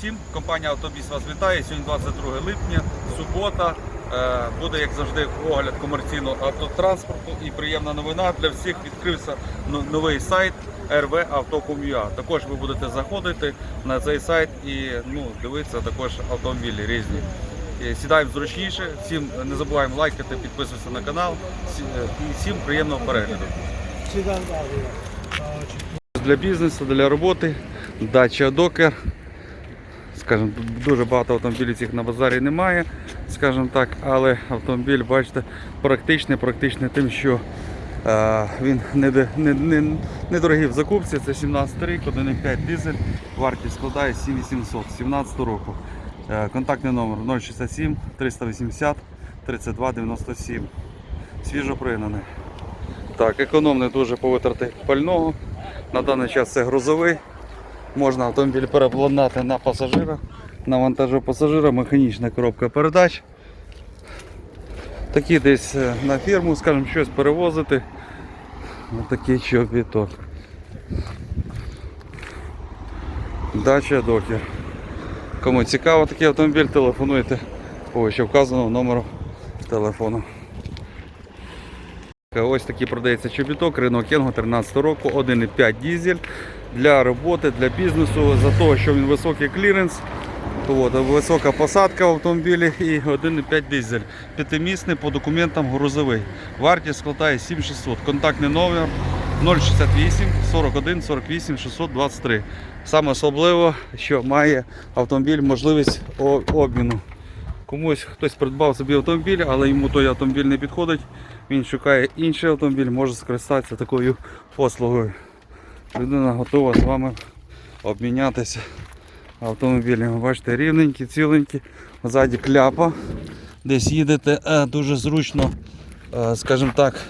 Всім компанія Автобіс вас вітає. Сьогодні 22 липня, субота. Е, Буде, як завжди, огляд комерційного автотранспорту. І приємна новина для всіх відкрився новий сайт rvauto.com.ua. Також ви будете заходити на цей сайт і ну, дивитися також автомобілі різні. Е, Сідаємо зручніше. Всім не забуваємо лайкати, підписуватися на канал. Е, І всім приємного перегляду. Для бізнесу, для роботи, дача докер. Скажімо, дуже багато автомобілів цих на базарі немає, скажімо так, але автомобіль, бачите, практичний, практичний тим, що е, він недорогий не, не, недорогий в закупці. Це 17 рік, 1,5 дизель, вартість складає 7800 17 року. Е, контактний номер 067 380 32 97. Свіжо пригнаний. Так, економний дуже по витрати пального. На даний час це грузовий. Можна автомобіль переобладнати на пасажира, на вантажу пасажира, механічна коробка передач. Такі десь е, на фірму, скажімо, щось перевозити. Ось такий чобіток. Дача докер. Кому цікаво такий автомобіль, телефонуйте по вказаному номеру телефону. Ось такий продається чобіток, Renault Кенго 13 року, 1,5 дізель для роботи, для бізнесу, за того, що він високий кліренс, от, висока посадка в автомобілі і 1,5 дизель. П'ятимісний по документам грузовий. Вартість складає 7600. Контактний номер 068 41 48 623. Саме особливо, що має автомобіль можливість обміну. Комусь хтось придбав собі автомобіль, але йому той автомобіль не підходить. Він шукає інший автомобіль, може скористатися такою послугою. Людина готова з вами обмінятися автомобілями. Бачите, рівненькі, ціленькі, ззаді кляпа. Десь їдете е, дуже зручно, е, скажімо так,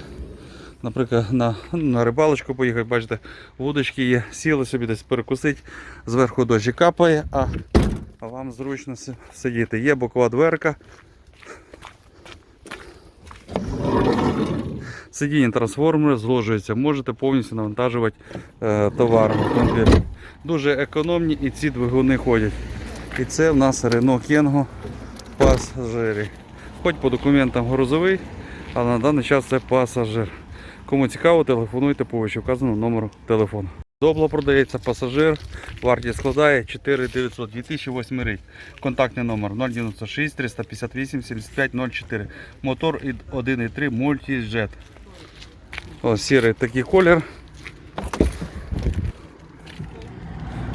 наприклад, на, на рибалочку поїхати, бачите, вудочки є, сіли собі десь перекусить, зверху дощі капає, а, вам зручно сидіти. Є бокова дверка. Сидіння трансформер зложується, можете повністю навантажувати е, товар в автомобілі. Дуже економні і ці двигуни ходять. І це в нас Renault Kengo пасажирі. Хоч по документам грузовий, але на даний час це пасажир. Кому цікаво, телефонуйте по вище вказаному номеру телефону. Добло продається пасажир, вартість складає 4900 2008 рік. Контактний номер 096 358 75 04. Мотор 1.3 Multijet. Ось сірий такий колір.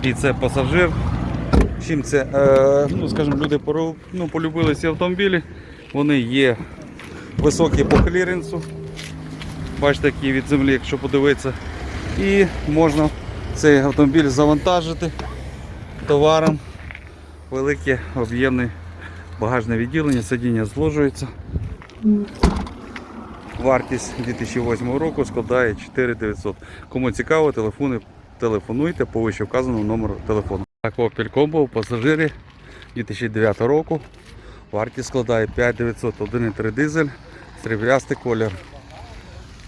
І це пасажир. Чим це, е, ну, скажімо, люди ну, полюбили ці автомобілі. Вони є високі по кліренсу. Бачите, які від землі, якщо подивитися. І можна цей автомобіль завантажити товаром. Велике об'ємне багажне відділення, сидіння зложується. Вартість 2008 року складає 4900. Кому цікаво, телефони, телефонуйте по вище вказаному номеру телефону. Так, Opel Combo пасажирі 2009 року. Вартість складає 5900 1,3 дизель, сріблястий колір.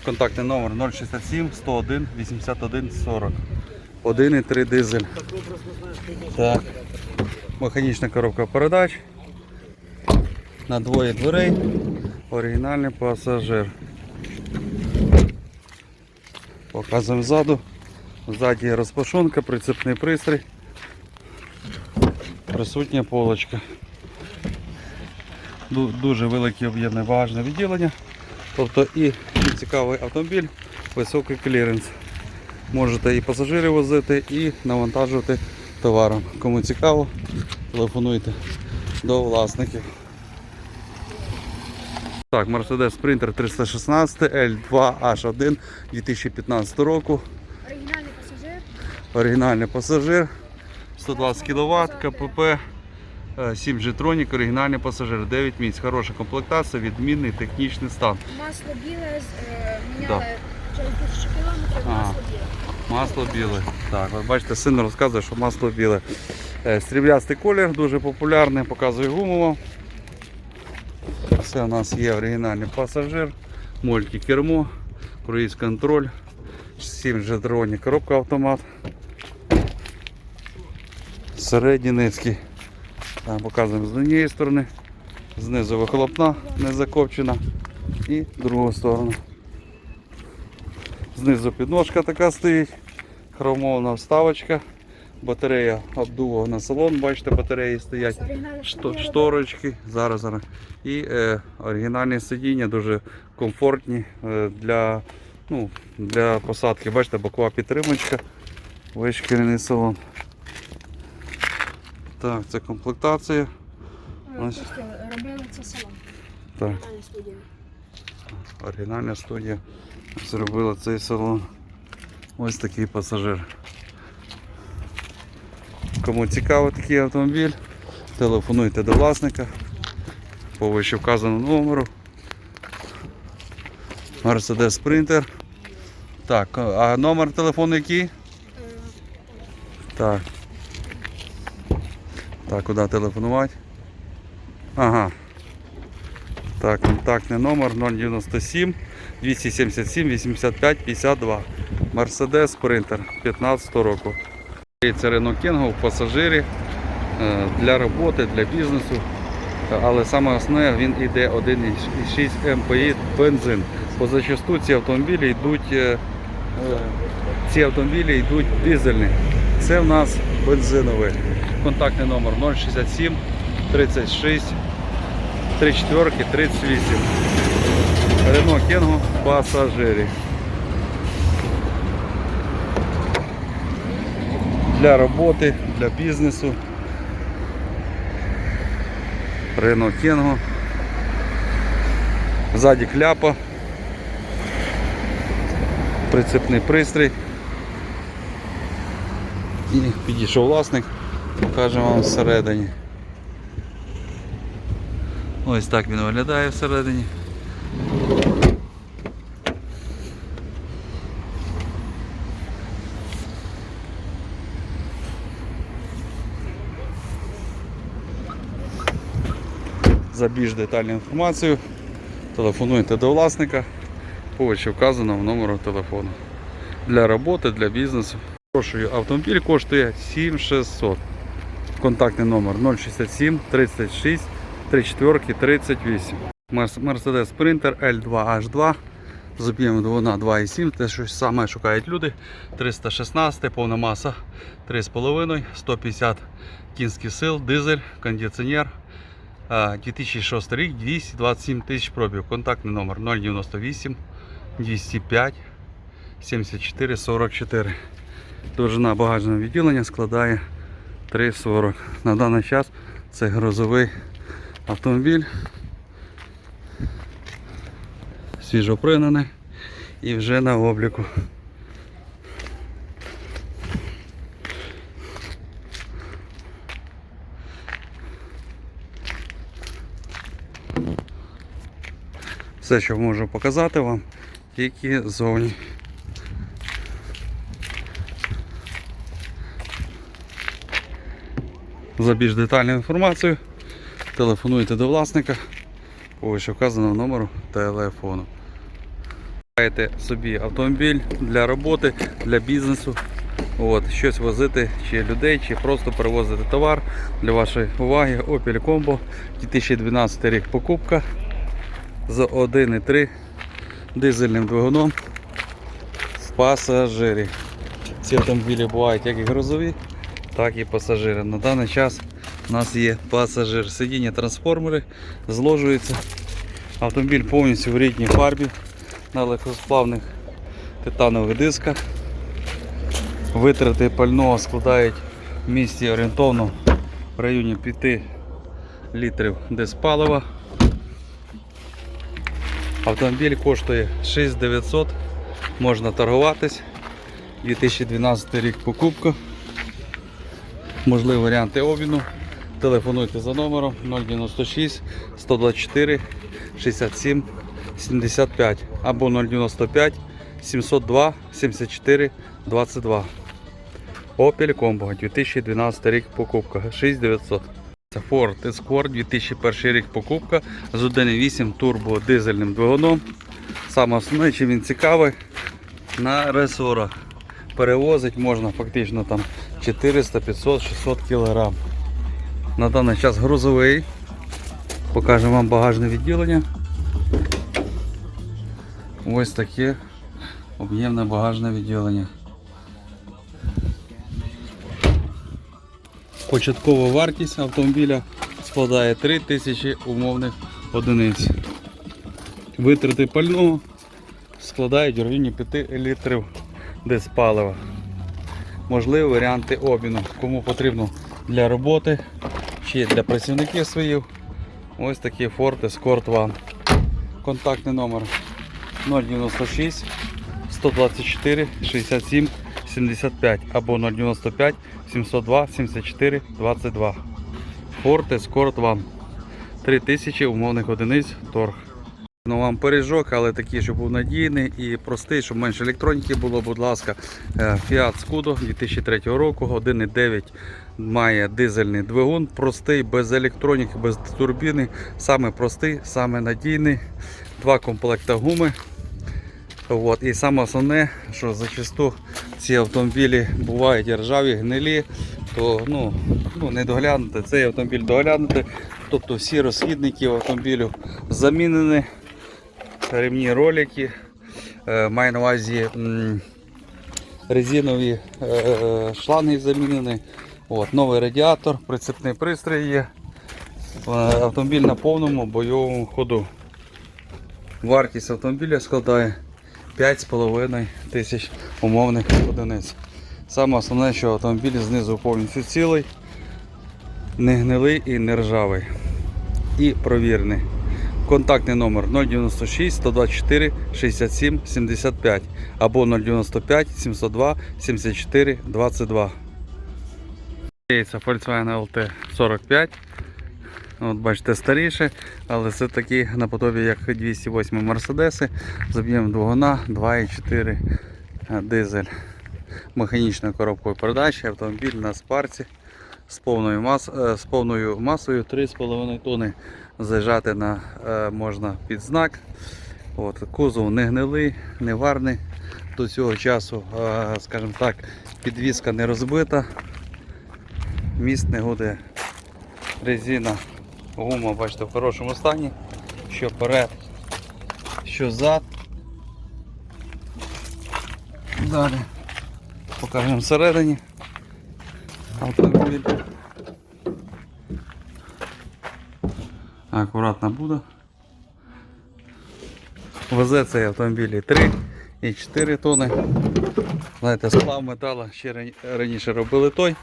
Контактний номер 067 101 81 40. 1,3 дизель. Так. Механічна коробка передач. На двоє дверей. Оригінальний пасажир. Показуємо ззаду. Ззаді розпашонка, прицепний пристрій. Присутня полочка. Дуже велике об'ємне багажне відділення. Тобто і цікавий автомобіль, високий кліренс. Можете і пасажирів возити, і навантажувати товаром. Кому цікаво, телефонуйте до власників. Так, Mercedes Sprinter 316 L2H1 2015 року. Оригінальний пасажир. Оригінальний пасажир. 120 кВт, КПП, 7 G-Tronic, оригінальний пасажир, 9 місць. Хороша комплектація, відмінний технічний стан. Масло біле, е, міняли через тисячу кілометрів, масло біле. Масло біле. Так, от бачите, син розказує, що масло біле. Е, Сріблястий колір, дуже популярний, показує гумово. Це у нас є оригінальний пасажир, мультикермо, круїз контроль, 7 жетронів, коробка автомат. середній Так, показуємо з однієї сторони. Знизу вихлопна не закопчена. І другу сторону. Знизу підножка така стоїть. Хромована вставочка. Батарея обдувана на салон, бачите, батареї стоять. Што- шторочки, зараз, зараз. І е, оригінальні сидіння дуже комфортні е, для, ну, для посадки. Бачите, бокова підтримочка, весь шкіряний салон. Так, це комплектація. Ось. Робили це салон. Так, Оригінальна студія. оригінальна студія зробила цей салон. Ось такий пасажир. Кому цікавий такий автомобіль, телефонуйте до власника по вище вказаному номеру. Mercedes Sprinter. Так, а номер телефону який? Так. Так, куди телефонувати? Ага. Так, контактний номер 097 277 85 52. Mercedes Sprinter 15 року. Це Renault Kangoo в пасажирі е, для роботи, для бізнесу. Але саме основне він йде 1,6 МПІ бензин. Бо зачасту ці автомобілі йдуть, е, е, ці автомобілі йдуть дизельні. Це в нас бензиновий. Контактний номер 067 36 34 38. Renault Kangoo пасажирі. Для роботи, для бізнесу. Renault Kangoo. Ззаді кляпа. Прицепний пристрій. І підійшов власник, покажемо вам всередині. Ось так він виглядає всередині. За більш детальну інформацію телефонуйте до власника по вище вказаному номеру телефону. Для роботи, для бізнесу. Прошу, автомобіль коштує 7600. Контактний номер 067 36 34 38. Mercedes Sprinter L2H2 з об'ємом двигуна 2,7. Те, що саме шукають люди. 316, повна маса 3,5, 150 кінських сил, дизель, кондиціонер. А, 2006 рік, 227 тисяч пробів. Контактний номер 098 205 74 44. Довжина багажного відділення складає 3,40. На даний час це грузовий автомобіль. Свіжопригнаний і вже на обліку. Все, що можу показати вам, тільки зовні. За більш детальну інформацію телефонуйте до власника по вказаному номеру телефону. Маєте собі автомобіль для роботи, для бізнесу, От, щось возити чи людей, чи просто перевозити товар для вашої уваги. Opel Combo 2012 рік покупка з 1,3 дизельним двигуном в пасажирі. Ці автомобілі бувають як і грузові, так і пасажири. На даний час у нас є пасажир. Сидіння трансформери зложується. Автомобіль повністю в рідній фарбі на легкосплавних титанових дисках. Витрати пального складають в місті орієнтовно в районі 5 літрів диспалива. Автомобіль коштує 6900, можна торгуватись. 2012 рік покупка. Можливі варіанти обміну. Телефонуйте за номером 096 124 67 75 або 095 702 74 22. Opel Combo 2012 рік покупка 6900. Ford Escort 2001 рік покупка з 1.8 турбо дизельним двигуном. Саме основне, чим він цікавий, на ресорах. Перевозить можна фактично там 400, 500, 600 кг. На даний час грузовий. Покажемо вам багажне відділення. Ось таке об'ємне багажне відділення. Початкова вартість автомобіля складає 3000 умовних одиниць. Витрати пального складають в районі 5 літрів диспалива. Можливі варіанти обміну. Кому потрібно для роботи чи для працівників своїх. Ось такий Ford Escort One. Контактний номер 096 124 67 75 або 095 702 74 22. Ford Escort One. 3000 умовних одиниць торг. Ну вам пиріжок, але такий, щоб був надійний і простий, щоб менше електроніки було, будь ласка. Е, Fiat Scudo 2003 року, 1,9 має дизельний двигун, простий, без електроніки, без турбіни. Саме простий, саме надійний. Два комплекти гуми. От. І саме основне, що зачасту ці автомобілі бувають ржаві, гнилі, то ну, ну, не доглянути. Цей автомобіль доглянути. Тобто всі розхідники автомобілю замінені, ремні ролики, е, маю на увазі резинові е, шланги замінені. От, новий радіатор, прицепний пристрій є. Е, Автомобіль на повному бойовому ходу. Вартість автомобіля складає 5,5 тисяч умовних одиниць. Саме основне, що автомобіль знизу повністю цілий, не гнилий і не ржавий. І провірений. Контактний номер 096 124 67 75 або 095 702 74 22. Це Volkswagen LT 45. От бачите, старіше, але це такі наподобі як 208 Мерседеси з об'ємом двигуна 2,4 дизель. Механічною коробкою передачі, автомобіль на спарці з повною, мас, е, з повною масою 3,5 тонни. Заїжджати на, е, можна під знак. От, кузов не гнилий, не варний. До цього часу, е, скажімо так, підвізка не розбита, міст не гуде. Резина, гума, бачите, в хорошому стані. Що перед, що зад. Далі покажемо всередині автомобіль. Акуратно буде. Везе цей автомобіль і 3 і 4 тони. Знаєте, сплав металу ще раніше робили той.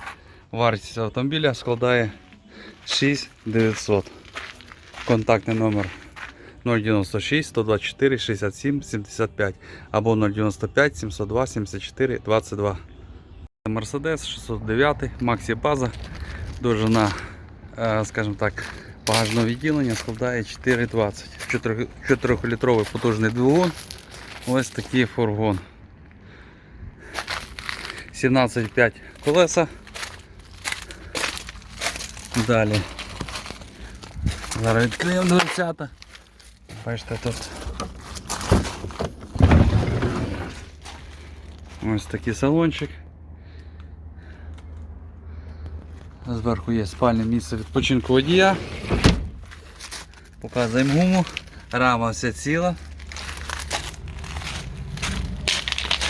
Вартість автомобіля складає 6900. Контактний номер 096 124 67 75 або 095 702 74 22. Мерседес 609, Максі база, довжина, е, скажімо так, багажного відділення складає 4,20. 4-літровий потужний двигун. Ось такий фургон. 17,5 колеса. Далі. Зараз відкриємо дверцята. Бачите тут. Ось такий салончик. Зверху є спальне місце відпочинку водія. Показуємо гуму. Рама вся ціла.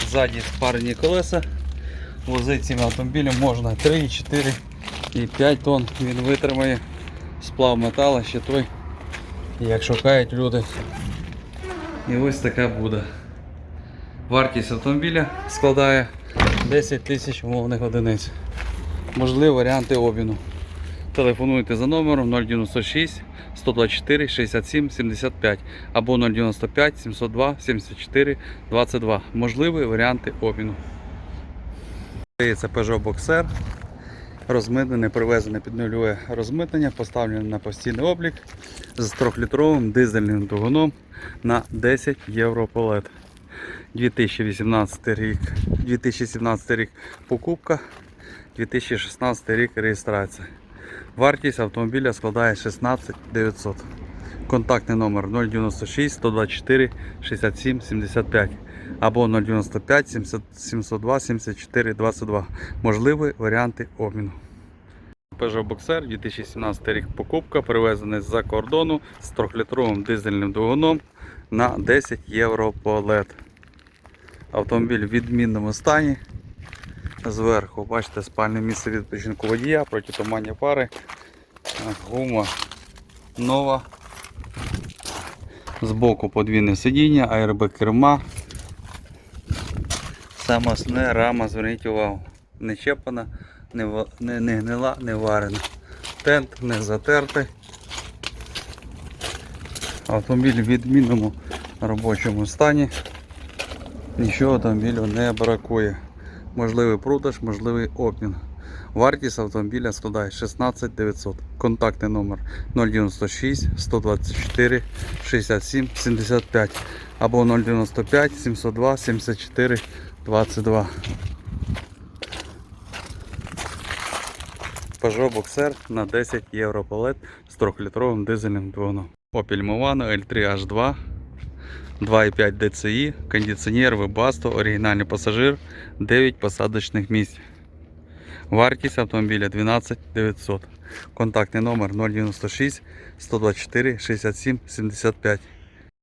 Ззаді спарені колеса. Возити цим автомобілем можна 3, 4 і 5 тонн. Він витримає сплав металу, ще той, як шукають люди. І ось така буде. Вартість автомобіля складає 10 тисяч умовних одиниць. Можливі варіанти обміну. Телефонуйте за номером 096 124 67 75 або 095 702 74 22. Можливі варіанти обміну. Це Peugeot Boxer. Розмитнене, привезене під нульове розмитнення, поставлене на постійний облік з 3-літровим дизельним двигуном на 10 євро полет. 2018 рік, 2017 рік покупка, 2016 рік реєстрація. Вартість автомобіля складає 16 900. Контактний номер 096 124 67 75 або 095 70 702 74 22. Можливі варіанти обміну. Peugeot Boxer 2017 рік покупка, привезений з-за кордону з 3-літровим дизельним двигуном на 10 євро по LED. Автомобіль в відмінному стані. Зверху, бачите, спальне місце відпочинку водія, протитуманні фари, гума нова. Збоку подвійне сидіння, аербек керма. Саме основне рама, зверніть увагу, не чепана, не, не, не гнила, не варена. Тент не затертий. Автомобіль в відмінному робочому стані. Нічого автомобілю не бракує. Можливий продаж, можливий обмін. Вартість автомобіля складає 16 900. Контактний номер 096 124 67 75 або 095 702 74 22. Peugeot Boxer на 10 євро палет з 3-літровим дизельним двигуном. Opel Movano L3H2 2,5 DCI, кондиціонер, Webasto, оригінальний пасажир, 9 посадочних місць. Вартість автомобіля 12 900. Контактний номер 096 124 67 75.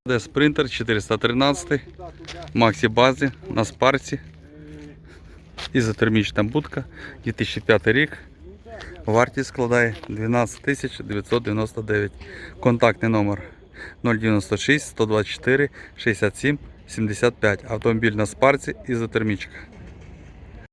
Де спринтер 413, Максі базі на спарці. Ізотермічна будка 2005 рік. Вартість складає 12 999. Контактний номер 096 124 67 75. Автомобіль на спарці ізотермічка.